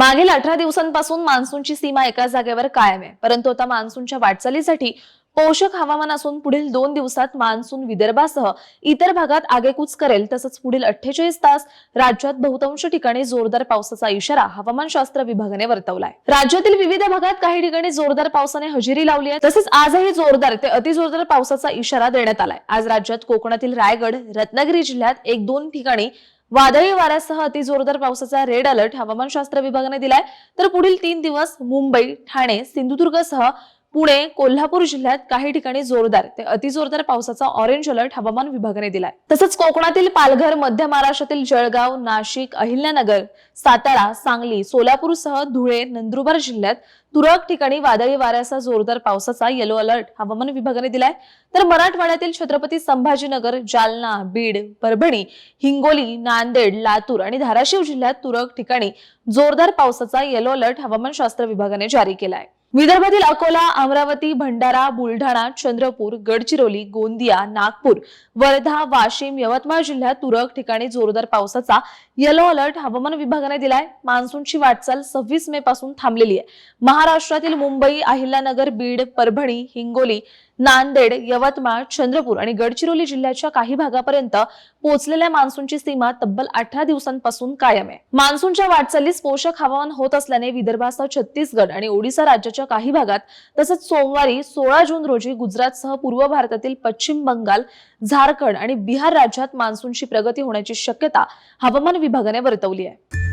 मागील अठरा दिवसांपासून मान्सूनची सीमा एका जागेवर कायम आहे. परंतु आता मान्सूनच्या वाटचालीसाठी पोषक हवामान असून पुढील दोन दिवसात मान्सून विदर्भासह इतर भागात आगेकूच करेल. तसंच पुढील अठ्ठेचाळीस तास राज्यात बहुतांश ठिकाणी जोरदार पावसाचा इशारा हवामानशास्त्र विभागाने वर्तवलाय. राज्यातील विविध भागात काही ठिकाणी जोरदार पावसाने हजेरी लावली आहे. तसेच आजही जोरदार ते अतिजोरदार पावसाचा इशारा देण्यात आलाय. आज राज्यात कोकणातील रायगड रत्नागिरी जिल्ह्यात एक दोन ठिकाणी वादळी वाऱ्यासह अतिजोरदार पावसाचा रेड अलर्ट हवामानशास्त्र विभागाने दिलाय. तर पुढील तीन दिवस मुंबई ठाणे सिंधुदुर्गसह पुणे कोल्हापूर जिल्ह्यात काही ठिकाणी जोरदार ते अतिजोरदार पावसाचा ऑरेंज अलर्ट हवामान विभागाने दिलाय. तसंच कोकणातील पालघर मध्य महाराष्ट्रातील जळगाव नाशिक अहिल्यानगर सातारा सांगली सोलापूरसह धुळे नंदुरबार जिल्ह्यात तुरळक ठिकाणी वादळी वाऱ्यासह जोरदार पावसाचा येलो अलर्ट हवामान विभागाने दिलाय. तर मराठवाड्यातील छत्रपती संभाजीनगर जालना बीड परभणी हिंगोली नांदेड लातूर आणि धाराशिव जिल्ह्यात तुरळक ठिकाणी जोरदार पावसाचा येलो अलर्ट हवामानशास्त्र विभागाने जारी केलाय. विदर्भातील अकोला अमरावती भंडारा बुलढाणा चंद्रपूर गडचिरोली गोंदिया नागपूर वर्धा वाशिम यवतमाळ जिल्ह्यात तुरळक ठिकाणी जोरदार पावसाचा येलो अलर्ट हवामान विभागाने दिलाय. मान्सूनची वाटचाल सव्वीस मे पासून थांबलेली आहे. महाराष्ट्रातील मुंबई अहिल्यानगर बीड परभणी हिंगोली नांदेड यवतमाळ चंद्रपूर आणि गडचिरोली जिल्ह्याच्या काही भागापर्यंत पोहोचलेल्या मान्सूनची सीमा तब्बल अठरा दिवसांपासून कायम आहे. मान्सूनच्या वाटचालीस पोषक हवामान होत असल्याने विदर्भासह छत्तीसगड आणि ओडिसा राज्याच्या काही भागात तसंच सोमवारी सोळा जून रोजी गुजरातसह पूर्व भारतातील पश्चिम बंगाल झारखंड आणि बिहार राज्यात मान्सूनची प्रगती होण्याची शक्यता हवामान विभागाने वर्तवली आहे.